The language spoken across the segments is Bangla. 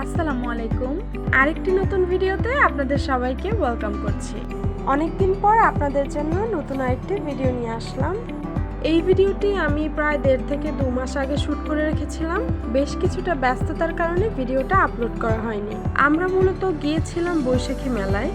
আসসালামু আলাইকুম। আরেকটি নতুন ভিডিওতে আপনাদের সবাইকে ওয়েলকাম করছি। অনেকদিন পর আপনাদের জন্য নতুন আরেকটি ভিডিও নিয়ে আসলাম। এই ভিডিওটি আমি প্রায় দেড় থেকে দু মাস আগে শ্যুট করে রেখেছিলাম। বেশ কিছুটা ব্যস্ততার কারণে ভিডিওটা আপলোড করা হয়নি। আমরা মূলত গিয়েছিলাম বৈশাখী মেলায়।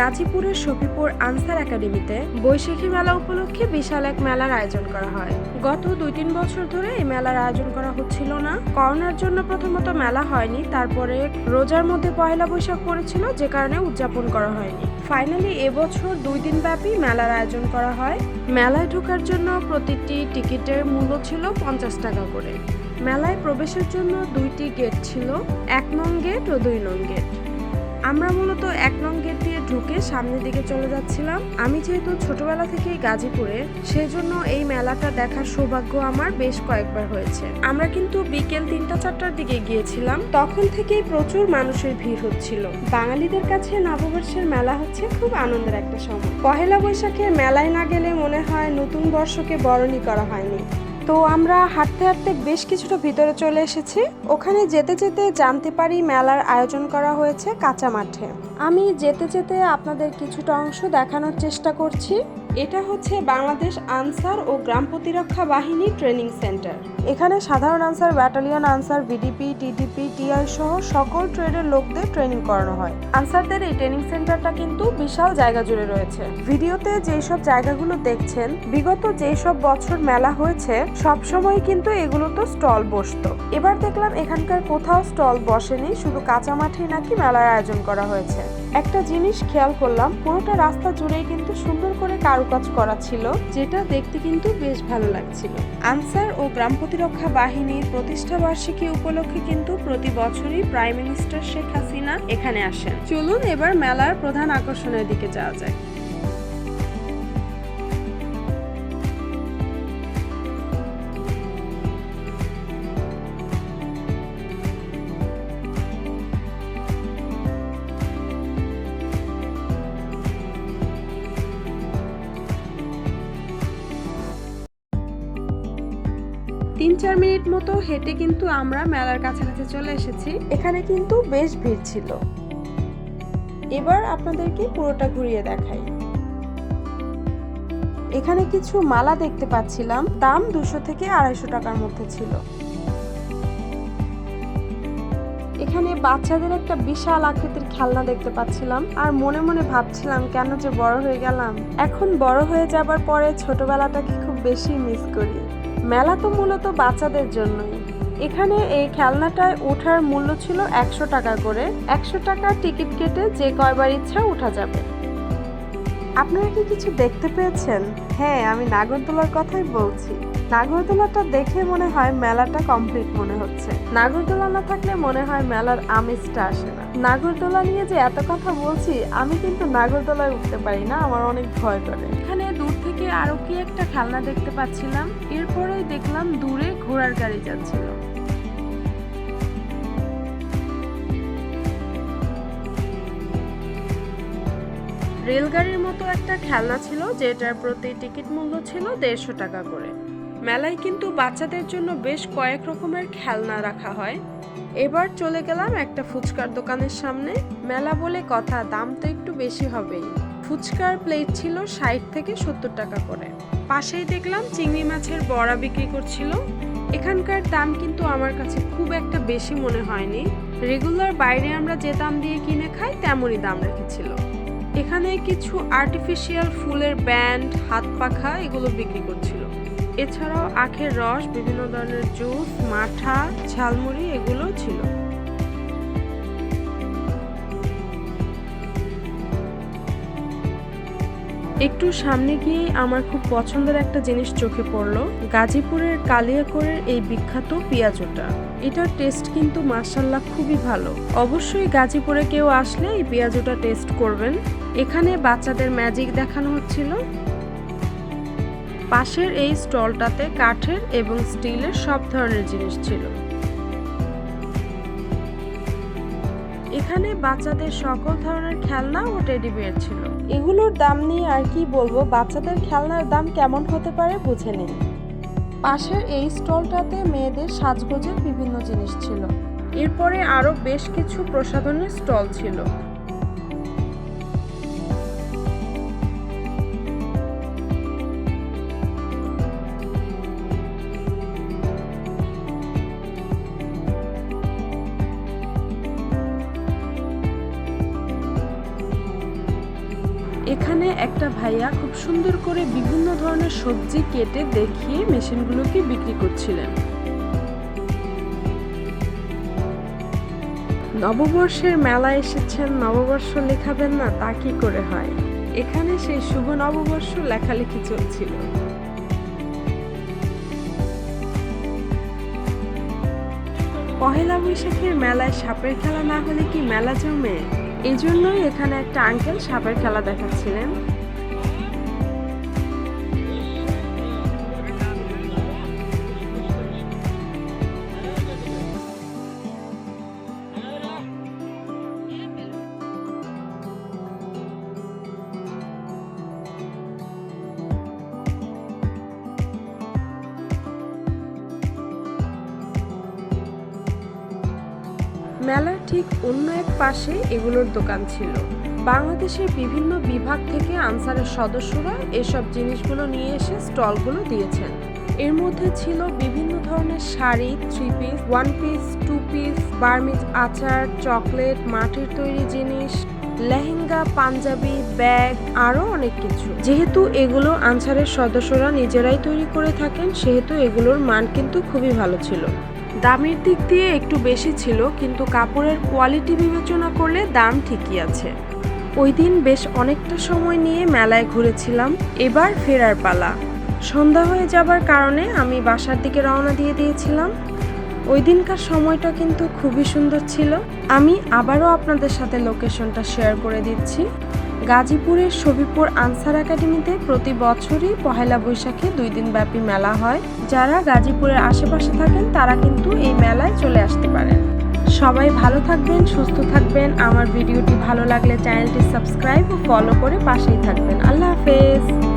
গাজীপুরের শফিপুর আনসার একাডেমিতে বৈশাখী মেলা উপলক্ষে বিশাল এক মেলার আয়োজন করা হয়। গত দুই তিন বছর ধরে এই মেলার আয়োজন করা হচ্ছিল না। করোনার জন্য প্রথমত মেলা হয়নি, তারপরে রোজার মধ্যে পয়লা বৈশাখ পড়েছিল, যে কারণে উদযাপন করা হয়নি। ফাইনালি এবছর দুই দিন ব্যাপী মেলার আয়োজন করা হয়। মেলায় ঢোকার জন্য প্রতিটি টিকিটের মূল্য ছিল পঞ্চাশ টাকা করে। মেলায় প্রবেশের জন্য দুইটি গেট ছিল, এক নং গেট ও দুই নং গেট। আমরা মূলত এক নং গেট দিয়ে ঢুকে সামনের দিকে চলে যাচ্ছিলাম। আমি যেহেতু ছোটবেলা থেকেই গাজীপুরে, সেজন্য এই মেলাটা দেখার সৌভাগ্য আমার বেশ কয়েকবার হয়েছে। আমরা কিন্তু বিকেল তিনটা চারটার দিকে গিয়েছিলাম। তখন থেকেই প্রচুর মানুষের ভিড় হচ্ছিল। বাঙালিদের কাছে নববর্ষের মেলা হচ্ছে খুব আনন্দের একটা সময়। পহেলা বৈশাখে মেলায় না গেলে মনে হয় নতুন বর্ষকে বরণই করা হয়নি। তো আমরা হাঁটতে হাঁটতে বেশ কিছুটা ভিতরে চলে এসেছি। ওখানে যেতে যেতে জানতে পারি মেলার আয়োজন করা হয়েছে কাঁচা মাঠে। আমি যেতে যেতে আপনাদের কিছুটা অংশ দেখানোর চেষ্টা করছি। এটা হচ্ছে বাংলাদেশ আনসার ও গ্রাম প্রতিরক্ষা বাহিনী ট্রেনিং সেন্টার। এখানে সাধারণ Ansar, battalion Ansar VDP TDP, TI সহ সকল ট্রেডের লোকদের ট্রেনিং করানো হয়। আনসারদের এই ট্রেনিং সেন্টারটা কিন্তু বিশাল জায়গা জুড়ে রয়েছে। ভিডিওতে যেসব জায়গাগুলো দেখছেন, বিগত যেসব বছর মেলা হয়েছে সব সময় কিন্তু এগুলো তো স্টল বসতো। এবার দেখলাম এখানকার কোথাও স্টল বসেনি, শুধু কাঁচা মাঠেই নাকি মেলার আয়োজন করা হয়েছে। একটা জিনিস খেয়াল করলাম, পুরোটা রাস্তা জুড়েই কিন্তু সুন্দর করে কারুকাজ করা ছিল, যেটা দেখতে কিন্তু বেশ ভালো লাগছিল। আনসার ও গ্রাম প্রতিরক্ষা বাহিনীর প্রতিষ্ঠা বার্ষিকী উপলক্ষে কিন্তু প্রতি বছরই প্রাইম মিনিস্টার শেখ হাসিনা এখানে আসেন। চলুন এবার মেলার প্রধান আকর্ষণের দিকে যাওয়া যায় তিন চার মিনিট মতো হেঁটে কিন্তু আমরা মেলার কাছাকাছি চলে এসেছি। এখানে কিন্তু বেশ ভিড় ছিল। এবার আপনাদেরকে পুরোটা ঘুরিয়ে দেখাই। এখানে কিছু মালা দেখতে পাচ্ছিলাম। দাম দুশো থেকে আড়াইশো টাকার মধ্যে ছিল। এখানে বাচ্চাদের একটা বিশাল আকৃতির খেলনা দেখতে পাচ্ছিলাম। আর মনে মনে ভাবছিলাম, কেন যে বড় হয়ে গেলাম? এখন বড় হয়ে যাবার পরে ছোটবেলাটাকে খুব বেশি মিস করি। মেলা তো মূলত বাচ্চাদের জন্যই। এখানে এই খেলনাটায় ওঠার মূল্য ছিল একশো টাকা করে। একশো টাকার টিকিট কেটে যে কয়বার ইচ্ছা উঠা যাবে। আপনারা কি কিছু দেখতে পেয়েছেন? হ্যাঁ আমি নাগরদোলার কথাই বলছি। নাগরদোলাটা দেখে মনে হয় মেলাটা কমপ্লিট মনে হচ্ছে। নাগরদোলা না থাকলে মনে হয় মেলার আমেজটা আসে না। নাগরদোলা নিয়ে যে এত কথা বলছি, আমি কিন্তু নাগরদোলায় উঠতে পারি না, আমার অনেক ভয় করে। এখানে দূর থেকে আরও কি একটা খেলনা দেখতে পাচ্ছিলাম, এরপরেই দেখলাম দূরে ঘোড়ার গাড়ি যাচ্ছিল। রেলগাড়ির মতো একটা খেলনা ছিল, যেটার প্রতি টিকিট মূল্য ছিল দেড়শো টাকা করে। মেলায় কিন্তু বাচ্চাদের জন্য বেশ কয়েক রকমের খেলনা রাখা হয়। এবার চলে গেলাম একটা ফুচকার দোকানের সামনে। মেলা বলে কথা, দাম তো একটু বেশি হবেই। ফুচকার প্লেট ছিল ষাট থেকে সত্তর টাকা করে। পাশেই দেখলাম চিংড়ি মাছের বড়া বিক্রি করছিল। এখানকার দাম কিন্তু আমার কাছে খুব একটা বেশি মনে হয়নি। রেগুলার বাইরে আমরা যে দাম দিয়ে কিনে খাই, তেমনই দাম রেখেছিল। এখানে কিছু আর্টিফিশিয়াল ফুলের ব্যান্ড হাত পাখা, এগুলো বিক্রি করছিল। এছাড়াও আখের রস, বিভিন্ন ধরনের জুস, মাঠা, ঝালমুড়ি এগুলো ছিল। একটু সামনে গিয়ে আমার খুব পছন্দের একটা জিনিস চোখে পড়ল, গাজীপুরের কালিয়াকোরের এই বিখ্যাত পেঁয়াজোটা। এটার টেস্ট কিন্তু মার্শাল্লাহ খুবই ভালো। অবশ্যই গাজীপুরে কেউ আসলে এই পেঁয়াজোটা টেস্ট করবেন। এখানে বাচ্চাদের ম্যাজিক দেখানো হচ্ছিল। পাশের এই স্টলটাতে কাঠের এবং স্টিলের সব ধরনের জিনিস ছিল। এখানে বাচ্চাদের সকল ধরনের খেলনা ও টেডি বিয়ার ছিল। এগুলোর দাম নিয়ে আর কি বলব, বাচ্চাদের খেলনার দাম কেমন হতে পারে বুঝে নিন পাশের এই স্টলটাতে মেয়েদের সাজগোজের বিভিন্ন জিনিস ছিল। এরপরে আরও বেশ কিছু প্রসাধনের স্টল ছিল। এখানে একটা ভাইয়া খুব সুন্দর করে বিভিন্ন ধরনের সবজি কেটে দেখিয়ে মেশিনগুলোকে বিক্রি করছিলেন। নববর্ষের মেলায় এসেছেন, নববর্ষ লেখাবেন না, তা কি করে হয়? এখানে সেই শুভ নববর্ষ লেখালেখি চলছিল। পহেলা বৈশাখের মেলায় সাপের খেলা না হলে কি মেলা জমে? এই জন্যই এখানে একটা আঙ্কেল সাপের খেলা দেখাচ্ছিলেন। মেলার ঠিক অন্য এক পাশে এগুলোর দোকান ছিল। বাংলাদেশের বিভিন্ন বিভাগ থেকে আনসারের সদস্যরা এসব জিনিসগুলো নিয়ে এসে স্টলগুলো দিয়েছেন। এর মধ্যে ছিল বিভিন্ন ধরনের sari three piece one piece two piece Burmese আচার, চকলেট, মাটির তৈরি জিনিস, লেহেঙ্গা, পাঞ্জাবি, ব্যাগ, আরও অনেক কিছু। যেহেতু এগুলো আনসারের সদস্যরা নিজেরাই তৈরি করে থাকেন, সেহেতু এগুলোর মান কিন্তু খুবই ভালো ছিল। দামের দিক দিয়ে একটু বেশি ছিল, কিন্তু কাপড়ের কোয়ালিটি বিবেচনা করলে দাম ঠিকই আছে। ওই দিন বেশ অনেকটা সময় নিয়ে মেলায় ঘুরেছিলাম, এবার ফেরার পালা। সন্ধ্যা হয়ে যাবার কারণে আমি বাসার দিকে রওনা দিয়ে দিয়েছিলাম। ওই দিনকার সময়টা কিন্তু খুবই সুন্দর ছিল। আমি আবারও আপনাদের সাথে লোকেশনটা শেয়ার করে দিচ্ছি। গাজীপুরের সবিপুর আনসার একাডেমিতে প্রতি বছরই পহেলা বৈশাখে দুই দিন ব্যাপী মেলা হয়। যারা গাজীপুরের আশেপাশে থাকেন, তারা কিন্তু এই মেলায় চলে আসতে পারেন। সবাই ভালো থাকবেন, সুস্থ থাকবেন। আমার ভিডিওটি ভালো লাগলে চ্যানেলটি সাবস্ক্রাইব ও ফলো করে পাশেই থাকবেন। আল্লাহ হাফেজ।